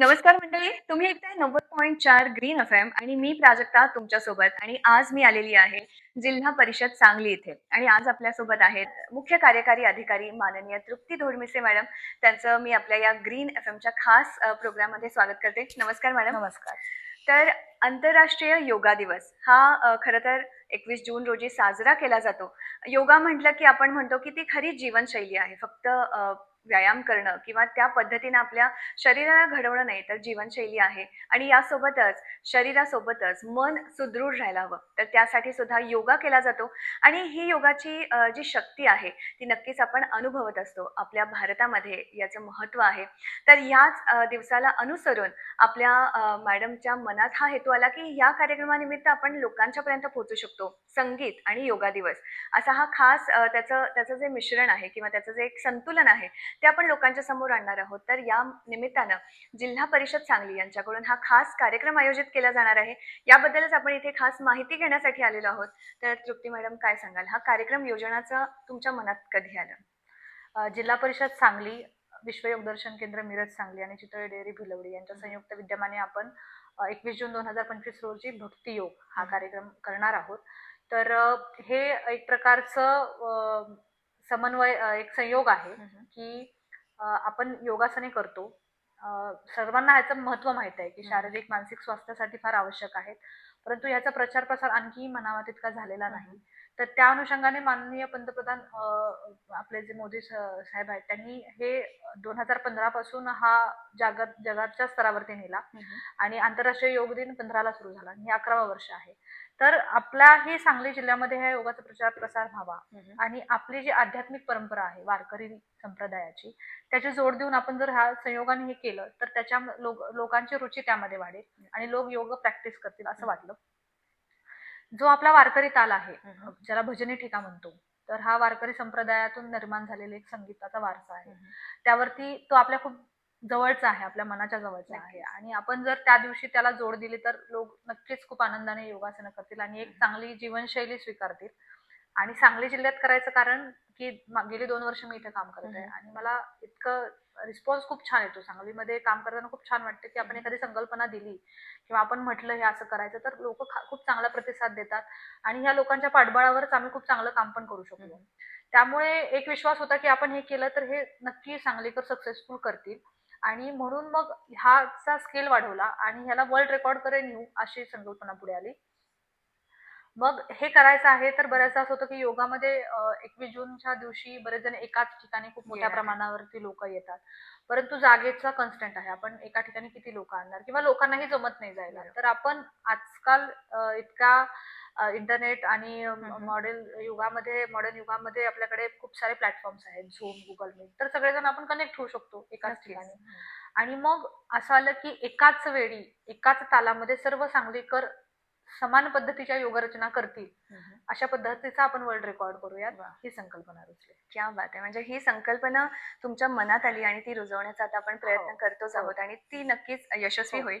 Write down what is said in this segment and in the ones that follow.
नमस्कार मंडळी तुम्ही ऐकताय नव्वद पॉईंट चार ग्रीन एफ एम आणि मी प्राजक्ता तुमच्यासोबत आणि आज मी आलेली आहे जिल्हा परिषद सांगली इथे. आणि आज आपल्यासोबत आहेत मुख्य कार्यकारी अधिकारी माननीय तृप्ती धोडमिसे मॅडम. त्यांचं मी आपल्या या ग्रीन एफ एमच्या खास प्रोग्राममध्ये स्वागत करते. नमस्कार मॅडम. नमस्कार. तर आंतरराष्ट्रीय योगा दिवस हा खरं तर एकवीस जून रोजी साजरा केला जातो. योगा म्हटलं की आपण म्हणतो की ती खरी जीवनशैली आहे. फक्त व्यायाम करणं किंवा त्या पद्धतीनं आपल्या शरीराला घडवणं नाही तर जीवनशैली आहे. आणि यासोबतच शरीरासोबतच मन सुदृढ राहायला हवं. तर त्यासाठी सुद्धा योगा केला जातो. आणि ही योगाची जी शक्ती आहे ती नक्कीच आपण अनुभवत असतो. आपल्या भारतामध्ये याचं महत्त्व आहे. तर याच दिवसाला अनुसरून आपल्या मॅडमच्या मनात हा हेतू आला की या कार्यक्रमानिमित्त आपण लोकांच्या पर्यंत पोहोचू शकतो. संगीत आणि योगा दिवस. असा हा खास त्याचं त्याचं जे मिश्रण आहे किंवा त्याचं जे एक संतुलन आहे ते आपण लोकांच्या समोर आणणार आहोत. तर या निमित्तानं जिल्हा परिषद सांगली यांच्याकडून हा खास कार्यक्रम आयोजित केला जाणार आहे. याबद्दलच आपण इथे खास माहिती घेण्यासाठी आलेलो आहोत. तर तृप्ती मॅडम काय सांगाल? हा कार्यक्रम योजनाचं तुमच्या मनात कधी आलं? जिल्हा परिषद सांगली विश्व योग दर्शन केंद्र मिरज सांगली आणि चितळे डेअरी भिलवडी यांच्या संयुक्त विद्यमाने आपण एकवीस जून दोन हजार पंचवीस रोजी भक्ती योग हा. कार्यक्रम करणार आहोत. तर हे एक प्रकारचं समन्वय एक संयोग आहे की आपण योगासने करतो. सर्वांना ह्याचं महत्त्व माहीत आहे की. शारीरिक मानसिक स्वास्थ्यासाठी फार आवश्यक आहेत. परंतु ह्याचा प्रचार प्रसार आणखी म्हणावा तितका झालेला नाही. तर त्या अनुषंगाने माननीय पंतप्रधान आपले जे मोदी साहेब आहेत त्यांनी हे दोन हजार पंधरा पासून हा जागत जगाच्या स्तरावरती नेला. आणि आंतरराष्ट्रीय योग दिन पंधराला सुरू झाला. आणि हे अकरावा वर्ष आहे. तर आपल्याही सांगली जिल्ह्यामध्ये ह्या योगाचा प्रचार प्रसार व्हावा. आणि आपली जी आध्यात्मिक परंपरा आहे वारकरी संप्रदायाची त्याची जोड देऊन आपण जर ह्या संयोगाने हे केलं तर त्याच्या लोक लोकांची रुची त्यामध्ये वाढेल आणि लोक योग प्रॅक्टिस करतील असं वाटलं. जो आपला वारकरी ताल आहे ज्याला भजनी ठेका म्हणतो तर हा वारकरी संप्रदायातून निर्माण झालेला एक संगीताचा वारसा आहे. त्यावरती तो आपल्या खूप जवळचा आहे आपल्या मनाच्या जवळचा आहे. आणि आपण जर त्या दिवशी त्याला जोड दिली तर लोक नक्कीच खूप आनंदाने योगासनं करतील आणि एक चांगली जीवनशैली स्वीकारतील. आणि सांगली जिल्ह्यात करायचं कारण की गेली दोन वर्ष मी इथे काम करत आहे. आणि मला इतकं रिस्पॉन्स खूप छान येतो. सांगलीमध्ये काम करताना खूप छान वाटतं की आपण एखादी संकल्पना दिली किंवा आपण म्हटलं हे असं करायचं तर लोक खूप चांगला प्रतिसाद देतात आणि ह्या लोकांच्या पाठबळावरच आम्ही खूप चांगलं काम पण करू शकतो. त्यामुळे एक विश्वास होता की आपण हे केलं तर हे नक्की सांगलीकर सक्सेसफुल करतील. आणि म्हणून मग ह्याचा स्केल वाढवला आणि ह्याला वर्ल्ड रेकॉर्डकडे नेऊ अशी संकल्पना पुढे आली. मग हे करायचं आहे तर बऱ्याचदा असं होतं की योगामध्ये एकवीस जूनच्या दिवशी बरेच जण एकाच ठिकाणी खूप मोठ्या. प्रमाणावरती लोक येतात. परंतु जागेचा कन्स्टंट आहे. आपण एका ठिकाणी किती लोक आणणार? किंवा लोकांनाही जमत नाही जायला. तर आपण आजकाल इतका इंटरनेट आणि. मॉडेल युगामध्ये मॉडर्न युगामध्ये आपल्याकडे खूप सारे प्लॅटफॉर्म्स आहेत झूम गुगल मीट तर सगळेजण आपण कनेक्ट होऊ शकतो एकाच. ठिकाणी आणि मग असं आलं की एकाच वेळी एकाच तालामध्ये सर्व सांगलीकर समान पद्धतीच्या योगरचना करतील. अशा पद्धतीचा आपण वर्ल्ड रेकॉर्ड करूयात. ही संकल्पना रुचली क्या बात आहे म्हणजे ही संकल्पना तुमच्या मनात आली आणि ती रुजवण्याचा आता आपण प्रयत्न हो. करतोच हो. आहोत आणि ती नक्कीच यशस्वी हो. होईल.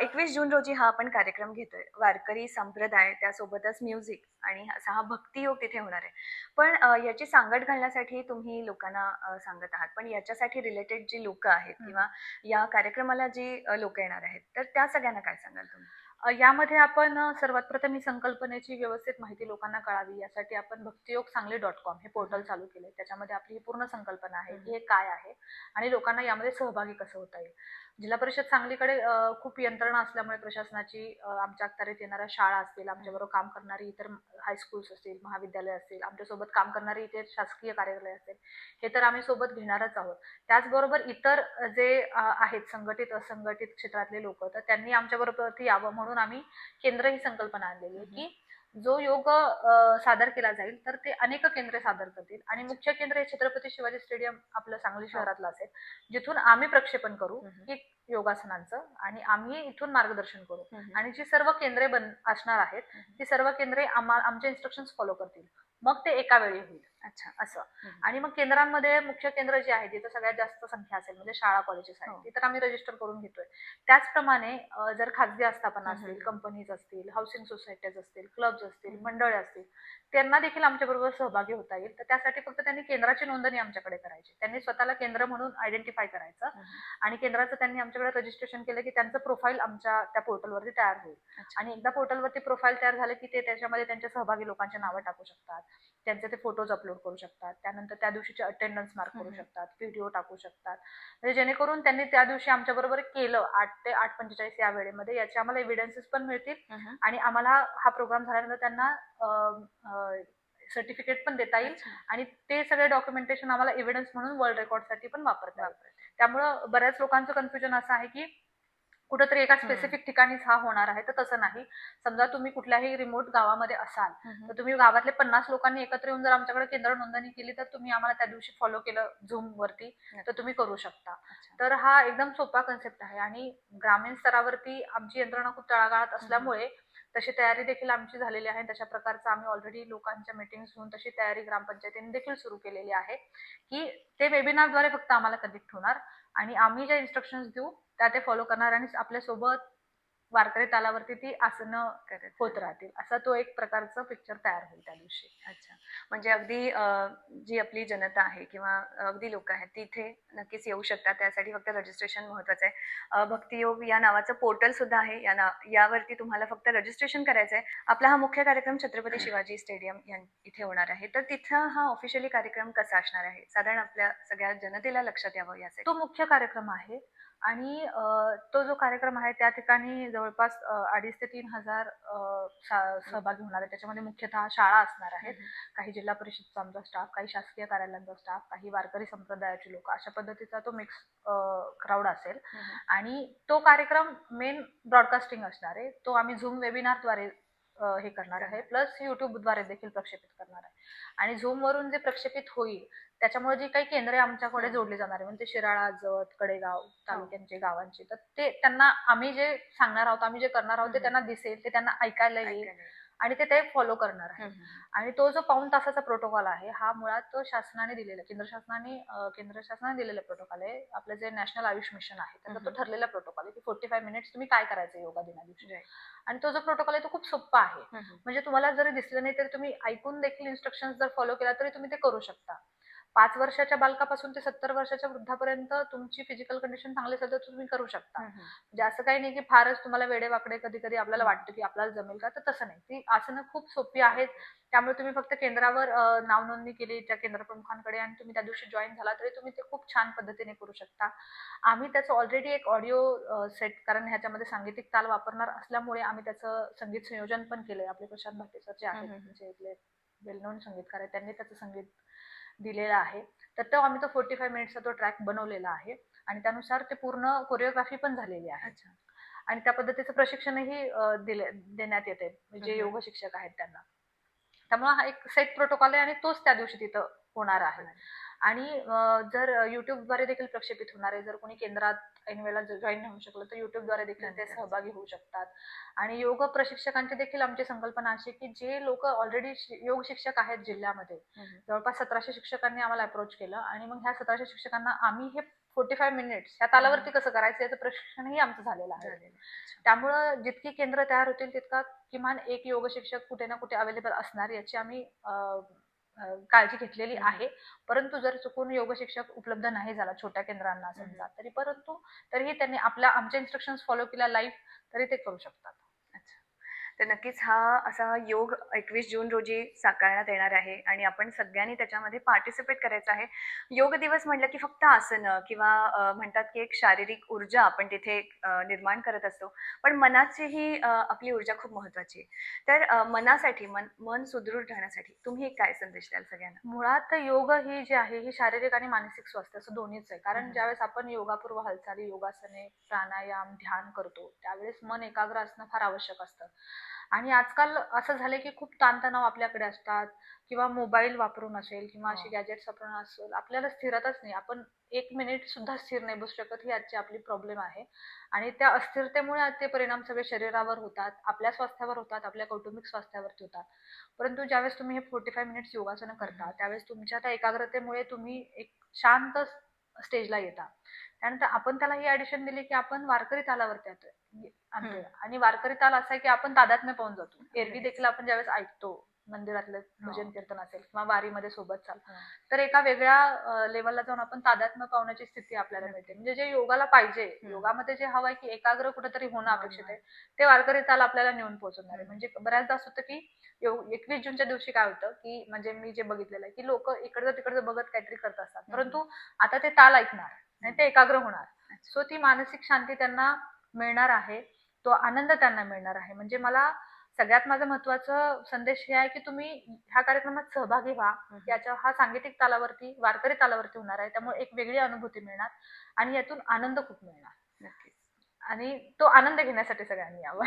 एकवीस जून रोजी हा आपण कार्यक्रम घेतोय वारकरी संप्रदाय त्यासोबतच म्युझिक आणि असा हा भक्तियोग तिथे होणार आहे पण याची सांगड घालण्यासाठी तुम्ही लोकांना सांगत आहात पण याच्यासाठी रिलेटेड जी लोक आहेत. किंवा या कार्यक्रमाला जी लोक येणार आहेत तर त्या सगळ्यांना काय सांगाल तुम्ही यामध्ये आपण सर्वात प्रथम ही संकल्पनेची व्यवस्थित माहिती लोकांना कळावी यासाठी आपण भक्तियोग सांगली डॉट कॉम हे पोर्टल चालू केले त्याच्यामध्ये आपली ही पूर्ण संकल्पना आहे की हे काय आहे आणि लोकांना यामध्ये सहभागी कसं होता येईल. जिल्हा परिषद सांगलीकडे खूप यंत्रणा असल्यामुळे प्रशासनाची आमच्या अखत्यारीत येणाऱ्या शाळा असतील आमच्याबरोबर काम करणारी इतर हायस्कूल्स असतील महाविद्यालय असतील आमच्यासोबत काम करणारी इतर शासकीय कार्यालय असतील हे तर आम्ही सोबत घेणारच आहोत. त्याचबरोबर इतर जे आहेत संघटित असंघटित क्षेत्रातले लोक तर त्यांनी आमच्याबरोबर यावं म्हणून आम्ही केंद्र ही संकल्पना आणलेली आहे की जो योग सादर केला जाईल तर ते अनेक केंद्रे सादर करतील. आणि मुख्य केंद्र हे छत्रपती शिवाजी स्टेडियम आपलं सांगली शहरातलं असेल जिथून आम्ही प्रक्षेपण करू. की योगासनांचं आणि आम्ही इथून मार्गदर्शन करू. आणि जी सर्व केंद्रे बन असणार आहेत ती सर्व केंद्रे आम्हा आमचे इन्स्ट्रक्शन फॉलो करतील. मग ते एका वेळी होईल. अच्छा असं. आणि मग केंद्रांमध्ये मुख्य केंद्र जे आहे जिथं सगळ्यात जास्त संख्या असेल म्हणजे शाळा कॉलेजेस हो. आहेत तिथं आम्ही रजिस्टर करून घेतोय त्याचप्रमाणे जर खाजगी आस्थापना. असतील कंपनीज असतील हाऊसिंग सोसायटीज असतील क्लब्स असतील. मंडळे असतील त्यांना देखील आमच्या बरोबर सहभागी होता येईल तर त्यासाठी फक्त त्यांनी केंद्राची नोंदणी आमच्याकडे करायची त्यांनी स्वतःला केंद्र म्हणून आयडेंटिफाय करायचं. आणि केंद्राचं त्यांनी आमच्याकडे रजिस्ट्रेशन केलं की त्यांचं प्रोफाईल आमच्या त्या पोर्टलवरती तयार होईल. आणि एकदा पोर्टलवरती प्रोफाईल तयार झालं की ते त्याच्यामध्ये त्यांच्या सहभागी लोकांची नावं टाकू शकतात त्यांचे ते फोटोज अपलोड करू शकतात त्यानंतर त्या दिवशीचे अटेंडन्स मार्क करू. शकतात व्हिडिओ टाकू शकतात म्हणजे जेणेकरून त्यांनी त्या दिवशी आमच्या बरोबर केलं आठ ते आठ पंचेचाळीस या वेळेमध्ये याचे आम्हाला एव्हिडन्सेस पण मिळतील. आणि आम्हाला हा प्रोग्राम झाल्यानंतर त्यांना सर्टिफिकेट पण देता येईल. आणि ते सगळे डॉक्युमेंटेशन आम्हाला एव्हिडन्स म्हणून वर्ल्ड रेकॉर्डसाठी पण वापरता येईल. त्यामुळं बऱ्याच लोकांचं कन्फ्युजन असं आहे की कुठंतरी एका. स्पेसिफिक ठिकाणीच हा होणार आहे तर तसं नाही समजा तुम्ही कुठल्याही रिमोट गावामध्ये असाल. तर तुम्ही गावातले पन्नास लोकांनी एकत्र येऊन जर आमच्याकडे केंद्र नोंदणी केली तर तुम्ही आम्हाला त्या दिवशी फॉलो केलं झूम वरती तर तुम्ही करू शकता. तर हा एकदम सोपा कन्सेप्ट आहे आणि ग्रामीण स्तरावरती आमची यंत्रणा खूप तळागाळात असल्यामुळे तशी तयारी देखील आमची झालेली आहे तशा प्रकारचं आम्ही ऑलरेडी लोकांच्या मीटिंग्स घेऊन तशी तयारी ग्रामपंचायतीने देखील सुरू केलेली आहे की ते वेबिनारद्वारे फक्त आम्हाला कनेक्ट होणार आणि आम्ही ज्या इन्स्ट्रक्शन्स देऊ त्या ते फॉलो करणार आणि आपल्यासोबत वारकरी तालावरती ती आसनं करत. होत राहतील. असा तो एक प्रकारचं पिक्चर तयार होईल त्या दिवशी. अच्छा. म्हणजे अगदी अ, जी आपली जनता आहे किंवा अगदी लोक आहेत तिथे नक्कीच येऊ शकतात. त्यासाठी फक्त रजिस्ट्रेशन महत्वाचं आहे. अ, भक्तियोग या नावाचं पोर्टल सुद्धा आहे. या ना यावरती तुम्हाला फक्त रजिस्ट्रेशन करायचं आहे आपला हा मुख्य कार्यक्रम छत्रपती शिवाजी स्टेडियम या इथे होणार आहे. तर तिथं हा ऑफिशियली कार्यक्रम कसा असणार आहे? साधारण आपल्या सगळ्या जनतेला लक्षात यावं यासाठी. तो मुख्य कार्यक्रम आहे. आणि तो जो कार्यक्रम आहे त्या ठिकाणी जवळपास अडीच ते तीन हजार सहभागी होणार आहे. त्याच्यामध्ये मुख्यतः शाळा असणार आहेत. काही जिल्हा परिषदचा आमचा स्टाफ काही शासकीय कार्यालयांचा स्टाफ काही वारकरी संप्रदायाची लोक. अशा पद्धतीचा तो मिक्स क्राऊड असेल. आणि तो कार्यक्रम मेन ब्रॉडकास्टिंग असणार आहे. तो आम्ही झूम वेबिनारद्वारे हे करणार आहे प्लस युट्यूबद्वारे देखील प्रक्षेपित करणार आहे आणि Zoom वरून जे प्रक्षेपित होईल त्याच्यामुळे जी काही केंद्रे आमच्याकडे. जोडली जाणार आहे म्हणजे शिराळा जत कडेगाव तालुक्यांचे गावांचे तर ते त्यांना आम्ही जे सांगणार आहोत आम्ही जे करणार आहोत ते. त्यांना दिसेल ते त्यांना ऐकायला येईल. आणि ते ते फॉलो करणार आहे. आणि तो जो पाऊण तासाचा प्रोटोकॉल आहे हा मुळात तो शासनाने दिलेला केंद्र शासनाने केंद्र शासनाने दिलेला प्रोटोकॉल आहे आपलं जे नॅशनल आयुष मिशन आहे त्याचा तो. ठरलेला प्रोटोकॉल आहे की फोर्टी फाय मिनिट्स तुम्ही काय करायचं योगा दिना दिवशी. आणि तो जो प्रोटोकॉल आहे तो खूप सोपा आहे. म्हणजे तुम्हाला जरी दिसलं नाही तरी तुम्ही ऐकून देखील इन्स्ट्रक्शन जर फॉलो केला तरी तुम्ही ते करू शकता पाच वर्षाच्या बालकापासून ते सत्तर वर्षाच्या वृद्धापर्यंत तुमची फिजिकल कंडिशन चांगली असेल तर तुम्ही करू शकता. म्हणजे असं काही नाही की फारच तुम्हाला वेडेवाकडे कधी कधी आपल्याला वाटतं की आपल्याला जमेल का? तर तसं नाही. ती आसनं खूप सोपी आहेत. त्यामुळे तुम्ही फक्त केंद्रावर नाव नोंदणी केली त्या केंद्र प्रमुखांकडे आणि तुम्ही त्या दिवशी जॉईन झाला तरी तुम्ही ते खूप छान पद्धतीने करू शकता. आम्ही त्याचं ऑलरेडी एक ऑडिओ सेट कारण ह्याच्यामध्ये सांगीतिक ताल वापरणार असल्यामुळे आम्ही त्याचं संगीत संयोजन पण केलंय. आपले प्रशांत भाटे सर जे आहेत. जे इथले वेल नोन संगीतकार आहेत त्यांनी त्याचं संगीत दिलेलं आहे. तर तो आम्ही तो फोर्टी फाय मिनिट्सचा तो ट्रॅक बनवलेला आहे. आणि त्यानुसार ते पूर्ण कोरिओग्राफी पण झालेली आहे. अच्छा. आणि त्या पद्धतीचं प्रशिक्षणही दिले देण्यात येते जे. योग शिक्षक आहेत त्यांना. त्यामुळे हा एक सेट प्रोटोकॉल आहे आणि तोच त्या दिवशी तिथं होणार आहे. आणि जर युट्यूबद्वारे देखील प्रक्षेपित होणार आहे. जर कोणी केंद्रात ऐन वेळेला जॉईन नाही होऊ शकलं तर युट्यूबद्वारे देखील ते. सहभागी होऊ शकतात आणि योग प्रशिक्षकांची देखील आमची संकल्पना अशी की जे लोक ऑलरेडी योग शिक्षक आहेत जिल्ह्यामध्ये. जवळपास सतराशे शिक्षकांनी आम्हाला अप्रोच केलं आणि मग ह्या सतराशे शिक्षकांना आम्ही हे फोर्टी फाय मिनिट्स या तालावरती कसं करायचं याचं प्रशिक्षणही आमचं झालेलं आहे. त्यामुळं जितकी केंद्र तयार होतील तितका किमान एक योग शिक्षक कुठे ना कुठे अवेलेबल असणार याची आम्ही काळजी घेतलेली. आहे. परंतु जर चुकून योग शिक्षक उपलब्ध नाही झाला छोट्या केंद्रांना समजा तरी परंतु तरीही त्यांनी आपल्या आमच्या इन्स्ट्रक्शन फॉलो केल्या लाईव्ह तरी ते करू शकतात. तर नक्कीच हा असा योग एकवीस जून रोजी साकारण्यात येणार आहे आणि आपण सगळ्यांनी त्याच्यामध्ये पार्टिसिपेट करायचं आहे. योग दिवस म्हटलं की फक्त आसनं किंवा म्हणतात की एक शारीरिक ऊर्जा आपण तिथे निर्माण करत असतो. पण मनाचीही अ, आपली ऊर्जा खूप महत्वाची आहे. तर मनासाठी मन मन सुदृढ राहण्यासाठी तुम्ही काय संदेश द्याल सगळ्यांना? मुळात योग ही जी आहे ही शारीरिक आणि मानसिक स्वास्थ्य असं दोन्हीच आहे. कारण. ज्यावेळेस आपण योगापूर्व हालचाली योगासने प्राणायाम ध्यान करतो त्यावेळेस मन एकाग्र असणं फार आवश्यक असतं. आणि आजकाल असं झालंय की खूप ताणतणाव आपल्याकडे असतात किंवा मोबाईल वापरून असेल किंवा अशी हो. गॅजेट्स वापरून असेल आपल्याला स्थिरताच नाही. आपण एक मिनिट सुद्धा स्थिर नाही बसू शकत ही आजची आपली प्रॉब्लेम आहे. आणि त्या अस्थिरतेमुळे आजचे परिणाम सगळे शरीरावर होतात आपल्या स्वास्थ्यावर होतात आपल्या कौटुंबिक स्वास्थ्यावरती होतात. परंतु ज्यावेळेस तुम्ही हे फोर्टी फाय मिनिट्स योगासनं करता त्यावेळेस तुमच्या त्या एकाग्रतेमुळे तुम्ही एक शांत स्टेजला येता. त्यानंतर आपण त्याला ही ऍडिशन दिली की आपण वारकरी तालावरती येतोय आणतोय आणि वारकरी ताल असा आहे की आपण तादात्म्य पाहून जातो. एरवी देखील आपण ज्यावेळेस ऐकतो मंदिरातलं भजन कीर्तन असेल किंवा वारीमध्ये सोबत चाल. तर एका वेगळ्या लेवलला जाऊन आपण तादात्म्य पावण्याची स्थिती आपल्याला मिळते. म्हणजे जे योगाला पाहिजे योगामध्ये जे हवं आहे की एकाग्र कुठेतरी होणं अपेक्षित आहे ते वारकरी ताल आपल्याला नेऊन पोहोचवणार आहे. म्हणजे बऱ्याचदा असं होतं की एकवीस जूनच्या दिवशी काय होतं की म्हणजे मी जे बघितलेलं आहे की लोक इकडचं तिकडचं बघत काहीतरी करत असतात परंतु आता ते ताल ऐकणार आणि ते एकाग्र होणार. सो ती मानसिक शांती त्यांना मिळणार आहे तो आनंद त्यांना मिळणार आहे. म्हणजे मला सगळ्यात माझं महत्वाचं संदेश हे आहे की तुम्ही ह्या कार्यक्रमात सहभागी व्हा. याच्या हा सांगीतिक तालावरती वारकरी तालावरती होणार आहे. त्यामुळे एक वेगळी अनुभूती मिळणार आणि यातून आनंद खूप मिळणार. आणि तो आनंद घेण्यासाठी सगळ्यांनी यावं.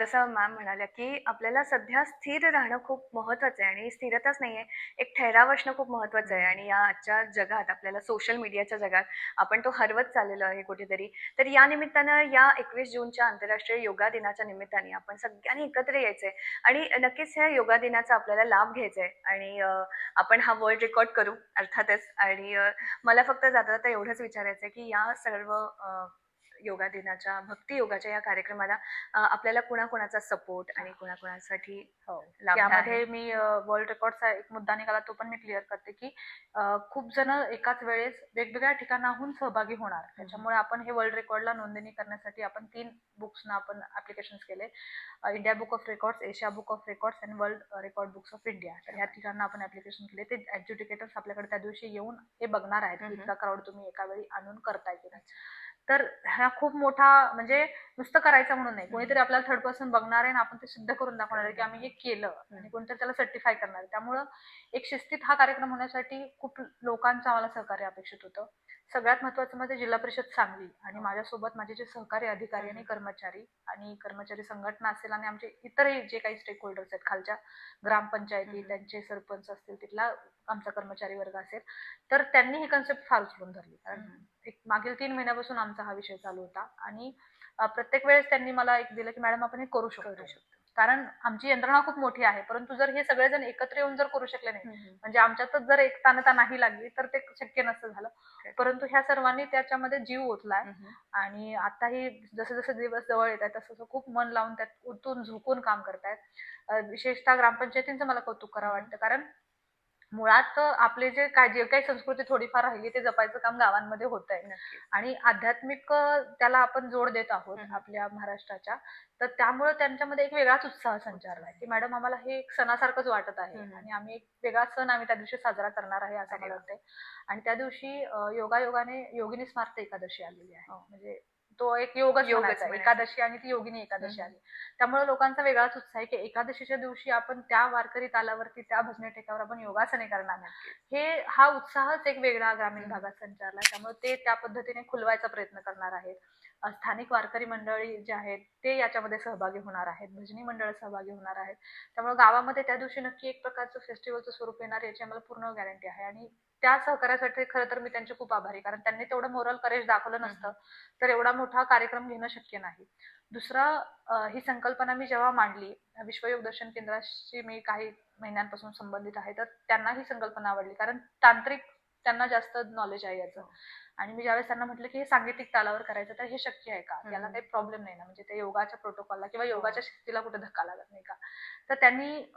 जसं मॅम म्हणाल्या की आपल्याला सध्या स्थिर राहणं खूप महत्वाचं आहे आणि स्थिरताच नाहीये एक ठराव असणं खूप महत्वाचं आहे आणि या आजच्या जगात आपल्याला सोशल मीडियाच्या जगात आपण तो हरवत चाललेलो आहे कुठेतरी. तर या निमित्तानं या एकवीस जूनच्या आंतरराष्ट्रीय योगा दिनाच्या निमित्ताने आपण सगळ्यांनी एकत्र यायचंय आणि नक्कीच ह्या योगा दिनाचा आपल्याला लाभ घ्यायचा आहे आणि आपण हा वर्ल्ड रेकॉर्ड करू अर्थातच. आणि मला फक्त जाता जाता एवढंच विचारायचं आहे की या सर्व योगा दिनाच्या भक्ती योगाच्या या कार्यक्रमाला आपल्याला कुणाकुणाचा सपोर्ट आणि कुणाकुणासाठी लाभ त्यामध्ये मी वर्ल्ड रेकॉर्डचा एक मुद्दा निघाला तो पण मी क्लिअर करते की खूप जण एकाच वेळेस वेगवेगळ्या ठिकाणाहून सहभागी होणार. त्याच्यामुळे आपण हे वर्ल्ड रेकॉर्डला नोंदणी करण्यासाठी आपण तीन बुक्सना आपण ऍप्लिकेशन केले. India book of records Asia book of records and world record books of India तर ह्या ठिकाणं आपण ऍप्लिकेशन केले. ते ऍड्ज्युडिकेटर्स आपल्याकडे त्या दिवशी येऊन हे बघणार आहेत. इतका क्राऊड तुम्ही एका वेळी आणून करताय की नाही. तर हा खूप मोठा म्हणजे नुसतं करायचं म्हणून नाही. कोणीतरी आपल्याला थर्ड पर्सन बघणार आहे आणि आपण ते सिद्ध करून दाखवणार आहे की आम्ही हे केलं आणि कोणतरी त्याला सर्टिफाय करणार आहे. त्यामुळं एक शिस्तीत हा कार्यक्रम होण्यासाठी खूप लोकांचं आम्हाला सहकार्य अपेक्षित होतं. सगळ्यात महत्वाचं म्हणजे जिल्हा परिषद सांगली आणि माझ्यासोबत माझे जे सहकारी अधिकारी आणि कर्मचारी आणि कर्मचारी संघटना असेल आणि आमचे इतरही जे काही स्टेक होल्डर्स आहेत खालच्या ग्रामपंचायती. त्यांचे सरपंच असतील तिथला आमचा कर्मचारी वर्ग असेल तर त्यांनी ही कन्सेप्ट फार उचलून धरली कारण. एक मागील तीन महिन्यापासून आमचा हा विषय चालू होता आणि प्रत्येक वेळेस त्यांनी मला एक दिलं की मॅडम आपण हे करू शकतो करू शकतो. कारण आमची यंत्रणा खूप मोठी आहे परंतु जर हे सगळेजण एकत्र येऊन जर करू शकले नाही. म्हणजे आमच्यातच जर एकतानता नाही लागली तर ते शक्य नसतं झालं. परंतु ह्या सर्वांनी त्याच्यामध्ये जीव ओतलाय. आणि आताही जसे जसे दिवस जवळ येत आहेत तसं तसं खूप मन लावून त्यात उतून झोकून काम करतायत विशेषतः ग्रामपंचायतींचं मला कौतुक करावं वाटतं कारण मुळात आपले जे काय जे काही संस्कृती थोडीफार राहिली ते जपायचं काम गावांमध्ये होत आहे. आणि आध्यात्मिक त्याला आपण जोड देत आहोत. आपल्या महाराष्ट्राच्या तर त्यामुळे त्यांच्यामध्ये एक वेगळाच उत्साह संचारलाय की मॅडम आम्हाला हे एक सणासारखंच वाटत आहे. आणि आम्ही एक वेगळा सण आम्ही त्या दिवशी साजरा करणार आहे असं मला. वाटतंय आणि त्या दिवशी योगायोगाने योगिनी स्मार्त एकादशी आलेली आहे हो. म्हणजे तो एक योगच योगच म्हणायचा. एकादशी आणि ती योगिनी एकादशी. आली त्यामुळे लोकांचा वेगळाच उत्साह आहे की एकादशीच्या दिवशी आपण त्या वारकरी तालावरती त्या भजने टेकावर आपण योगासने करणार. हे हा उत्साहच एक वेगळा ग्रामीण हम्म. भागात संचारला त्यामुळे ते त्या पद्धतीने खुलवायचा प्रयत्न करणार आहेत स्थानिक वारकरी मंडळी जे आहेत ते याच्यामध्ये सहभागी होणार आहेत. भजनी मंडळ सहभागी होणार आहेत. त्यामुळे गावामध्ये त्या दिवशी नक्की एक प्रकारचं फेस्टिवलचं स्वरूप येणार याची आम्हाला पूर्ण गॅरंटी आहे. आणि त्या सहकार्यासाठी खरं तर मी त्यांचे खूप आभारी. कारण त्यांनी तेवढं मोरल करेज दाखवलं नसतं तर एवढा मोठा कार्यक्रम घेणं शक्य नाही. दुसरा ही संकल्पना मी जेव्हा मांडली विश्वयोग दर्शन केंद्राशी मी काही महिन्यांपासून संबंधित आहे तर त्यांना ही संकल्पना आवडली. कारण तांत्रिक त्यांना जास्त नॉलेज आहे याचं. आणि मी ज्यावेळेस त्यांना म्हटलं की हे सांगीतिक तालावर करायचं तर हे शक्य आहे का. त्याला काही प्रॉब्लेम नाही ना. म्हणजे ते योगाच्या प्रोटोकॉलला किंवा योगाच्या शिस्तीला कुठे धक्का लागत नाही का? तर त्यांनी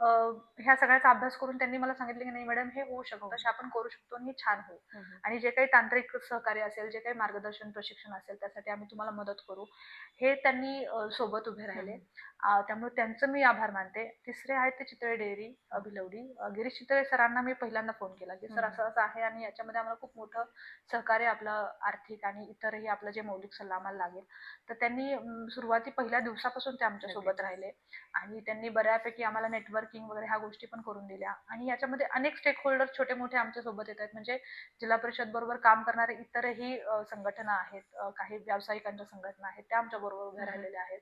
ह्या सगळ्याचा अभ्यास करून त्यांनी मला सांगितलं की नाही मॅडम हे होऊ शकतं हे. आपण करू शकतो आणि हे छान होईल. आणि जे काही तांत्रिक सहकार्य असेल जे काही मार्गदर्शन प्रशिक्षण असेल त्यासाठी आम्ही तुम्हाला मदत करू. हे त्यांनी सोबत उभे राहिले. त्यामुळे त्यांचं मी आभार मानते. तिसरे आहेत ते चितळे डेअरी अं, भिलवडी. अं, गिरीश चितळे सरांना मी पहिल्यांदा फोन केला की सर. असं असं आहे आणि याच्यामध्ये आम्हाला खूप मोठं सहकार्य आपलं आर्थिक आणि इतरही आपलं जे मौलिक सल्ला आम्हाला लागेल तर त्यांनी सुरुवाती पहिल्या दिवसापासून ते आमच्यासोबत राहिले. आणि त्यांनी बऱ्यापैकी आम्हाला नेटवर्किंग वगैरे ह्या गोष्टी पण करून दिल्या. आणि याच्यामध्ये अनेक स्टेक होल्डर छोटे मोठे आमच्यासोबत येत आहेत. म्हणजे जिल्हा परिषद बरोबर काम करणारे इतरही संघटना आहेत काही व्यावसायिकांच्या संघटना आहेत त्या आमच्या बरोबर उभ्या. राहिलेल्या आहेत.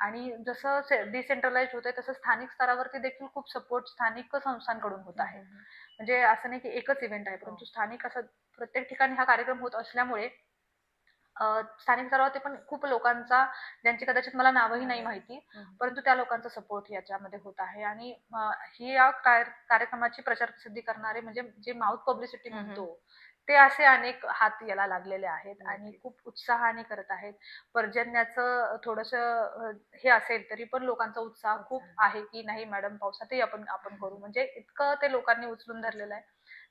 आणि जसं डिसेंट्रलाइज होतंय तसं स्थानिक स्तरावरती देखील खूप सपोर्ट स्थानिक संस्थांकडून होत आहे. म्हणजे असं नाही की एकच इव्हेंट आहे परंतु स्थानिक असं प्रत्येक ठिकाणी हा कार्यक्रम होत असल्यामुळे स्थानिक स्तरावरती पण खूप लोकांचा ज्यांची कदाचित मला नावही नाही माहिती. परंतु त्या लोकांचा सपोर्ट याच्यामध्ये होत आहे आणि ही या कार- कार्यक्रमाची प्रचार प्रसिद्धी करणारे म्हणजे जे माउथ पब्लिसिटी. म्हणतो ते असे अनेक हात याला लागलेले आहेत आणि. खूप उत्साहाने करत आहेत पर्जन्याचं थोडस हे असेल तरी पण लोकांचा उत्साह खूप. आहे की नाही मॅडम पावसातही आपण आपण करू म्हणजे इतकं ते लोकांनी उचलून धरलेलं आहे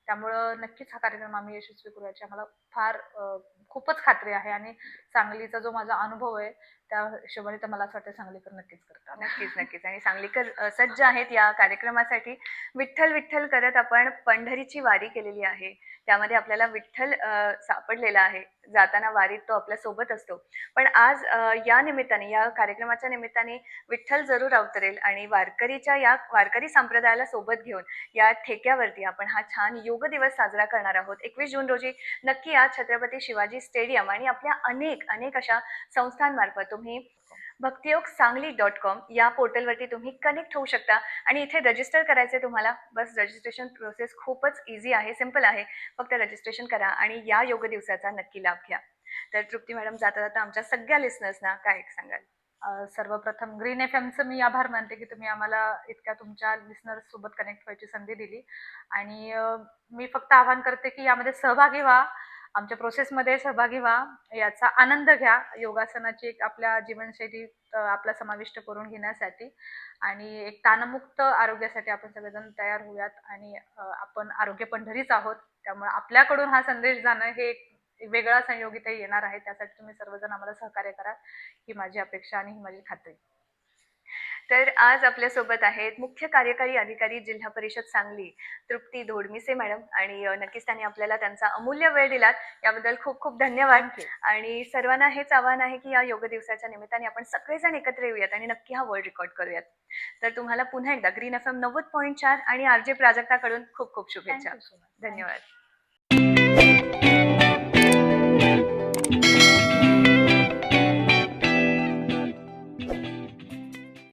त्यामुळं नक्कीच हा कार्यक्रम आम्ही यशस्वी करूयाची आम्हाला फार खूपच खात्री आहे आणि सांगलीचा जो माझा अनुभव आहे त्या हिशोबाने तर मला असं वाटतं सांगलीकर नक्कीच करतात. नक्कीच नक्कीच. आणि सांगलीकर सज्ज आहेत या कार्यक्रमासाठी. विठ्ठल विठ्ठल करत आपण पंढरीची वारी केलेली आहे. त्यामध्ये आपल्याला विठ्ठल सापडलेला आहे. जाताना वारीत तो आपल्यासोबत असतो. पण आज या निमित्ताने या कार्यक्रमाच्या निमित्ताने विठ्ठल जरूर अवतरेल आणि वारकरीच्या या वारकरी संप्रदायाला सोबत घेऊन या ठेक्यावरती आपण हा छान योग दिवस साजरा करणार आहोत. एकवीस जून रोजी नक्की या छत्रपती शिवाजी स्टेडियम आणि आपल्या अनेक अनेक अशा संस्थांमार्फत तुम्ही भक्तियोग सांगली डॉट कॉम या पोर्टलवरती तुम्ही कनेक्ट होऊ शकता. आणि इथे रजिस्टर करायचे तुम्हाला. बस रजिस्ट्रेशन प्रोसेस खूपच इझी आहे सिंपल आहे. फक्त रजिस्ट्रेशन करा आणि या योग दिवसाचा नक्की लाभ घ्या. तर तृप्ती मॅडम जाता जाता आमच्या सगळ्या लिस्नर्सना काय सांगाल? सर्वप्रथम ग्रीन एफ एमचं मी आभार मानते की तुम्ही आम्हाला इतक्या तुमच्या लिस्नर्स सोबत कनेक्ट व्हायची संधी दिली. आणि मी फक्त आवाहन करते की यामध्ये सहभागी व्हा. आमच्या प्रोसेसमध्ये सहभागी व्हा याचा आनंद घ्या योगासनाची एक आपल्या जीवनशैलीत आपला समाविष्ट करून घेण्यासाठी. आणि एक ताणमुक्त आरोग्यासाठी आपण सगळेजण तयार होऊयात आणि आपण आरोग्य पंढरीच आहोत. त्यामुळे आपल्याकडून हा संदेश जाणं हे एक एक वेगळा संयोग इथे येणार आहे. त्यासाठी तुम्ही सर्वजण आम्हाला सहकार्य करा. ही माझी अपेक्षा आणि ही माझी खात्री. तर आज आपल्यासोबत आहेत मुख्य कार्यकारी अधिकारी जिल्हा परिषद सांगली तृप्ती धोडमिसे मॅडम. आणि नक्कीच त्यांनी आपल्याला त्यांचा अमूल्य वेळ दिलात. याबद्दल खूप खूप धन्यवाद. आणि सर्वांना हेच आव्हान आहे की या योग दिवसाच्या निमित्ताने आपण सगळेजण एकत्र येऊयात आणि नक्की हा वर्ल्ड रेकॉर्ड करूयात. तर तुम्हाला पुन्हा एकदा ग्रीन एफ एम नव्वद पॉईंट चार आणि आर जे प्राजक्ताकडून खूप खूप शुभेच्छा. धन्यवाद.